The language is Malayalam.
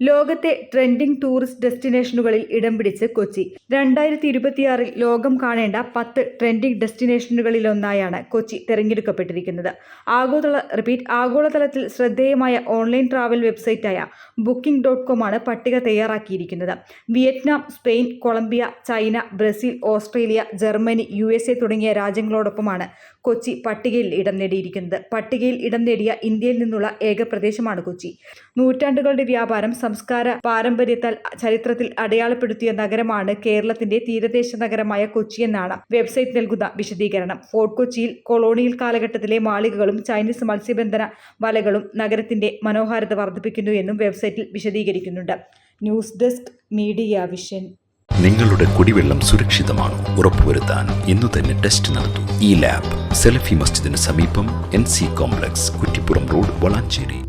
ലോകത്തെ ട്രെൻഡിംഗ് ടൂറിസ്റ്റ് ഡെസ്റ്റിനേഷനുകളിൽ ഇടം പിടിച്ച് കൊച്ചി. രണ്ടായിരത്തി ഇരുപത്തിയാറിൽ ലോകം കാണേണ്ട പത്ത് ട്രെൻഡിംഗ് ഡെസ്റ്റിനേഷനുകളിലൊന്നായാണ് കൊച്ചി തിരഞ്ഞെടുക്കപ്പെട്ടിരിക്കുന്നത്. ആഗോള റിപ്പീറ്റ് ആഗോളതലത്തിൽ ശ്രദ്ധേയമായ ഓൺലൈൻ ട്രാവൽ വെബ്സൈറ്റായ ബുക്കിംഗ് ഡോട്ട് കോമാണ് പട്ടിക തയ്യാറാക്കിയിരിക്കുന്നത്. Vietnam Spain Colombia China Brazil Australia Germany U തുടങ്ങിയ രാജ്യങ്ങളോടൊപ്പമാണ് കൊച്ചി പട്ടികയിൽ ഇടം നേടിയിരിക്കുന്നത്. പട്ടികയിൽ ഇടം നേടിയ ഇന്ത്യയിൽ നിന്നുള്ള ഏക പ്രദേശമാണ് കൊച്ചി. നൂറ്റാണ്ടുകളുടെ വ്യാപാരം സംസ്കാര പാരമ്പര്യത്താൽ ചരിത്രത്തിൽ അടയാളപ്പെടുത്തിയ നഗരമാണ് കേരളത്തിന്റെ തീരദേശ നഗരമായ കൊച്ചി എന്നാണ് വെബ്സൈറ്റ് നൽകുന്ന വിശദീകരണം. ഫോർട്ട് കൊച്ചിയിൽ കൊളോണിയൽ കാലഘട്ടത്തിലെ മാളികകളും ചൈനീസ് മത്സ്യബന്ധന വലകളും നഗരത്തിന്റെ മനോഹാരിത വർദ്ധിപ്പിക്കുന്നു എന്നും വെബ്സൈറ്റിൽ വിശദീകരിക്കുന്നുണ്ട്. News desk media vision. നിങ്ങളുടെ കുടിവെള്ളം സുരക്ഷിതമാണോ? ഉറപ്പുവരുത്താൻ ഇന്ന് തന്നെ ടെസ്റ്റ് നടത്തൂ. ഈ ലാബ് സെലഫി മസ്ജിദിന് സമീപം N C complex Kuttippuram road Valanchery.